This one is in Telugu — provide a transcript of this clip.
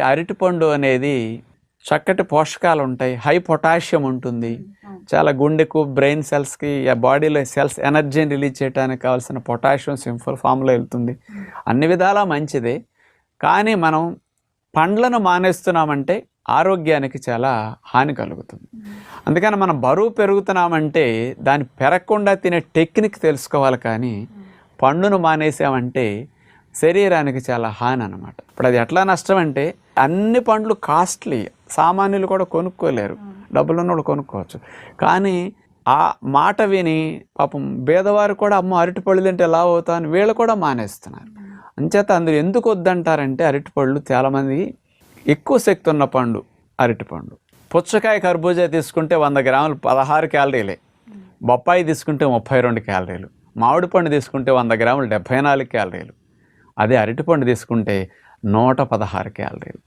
అరటిపండు అనేది చక్కటి పోషకాలు ఉంటాయి హై పొటాషియం ఉంటుంది. చాలా గుండెకు బ్రెయిన్ సెల్స్కి బాడీలో సెల్స్ ఎనర్జీని రిలీజ్ చేయడానికి కావాల్సిన పొటాషియం సింపుల్ ఫామ్లో వెళ్తుంది. అన్ని విధాలా మంచిదే. కానీ మనం పండ్లను మానేస్తున్నామంటే ఆరోగ్యానికి చాలా హాని కలుగుతుంది. అందుకని మనం బరువు పెరుగుతున్నామంటే దాన్ని పెరగకుండా తినే టెక్నిక్ తెలుసుకోవాలి కానీ పండును మానేసామంటే శరీరానికి చాలా హాని అనమాట ఇప్పుడు అది ఎట్లా నష్టం అంటే అన్ని పండ్లు కాస్ట్లీ. సామాన్యులు కూడా కొనుక్కోలేరు. డబ్బులు ఉన్నవాళ్ళు కొనుక్కోవచ్చు. కానీ ఆ మాట విని పాపం బేదవారు కూడా అమ్మ అరటిపళ్ళు తింటే ఎలా అవుతా అని వీళ్ళు కూడా మానేస్తున్నారు. అంచేత అందులో ఎందుకు వద్దంటారంటే అరటిపళ్ళు చాలామంది ఎక్కువ శక్తి ఉన్న పండు అరటిపండు. పుచ్చకాయ కర్బూజా తీసుకుంటే వంద గ్రాములు పదహారు క్యాలరీలే. బొప్పాయి తీసుకుంటే ముప్పై రెండు క్యాలరీలు. మామిడి పండు తీసుకుంటే వంద గ్రాములు డెబ్భై నాలుగు క్యాలరీలు. అదే అరటిపండు తీసుకుంటే నూట పదహారు క్యాలరీలు.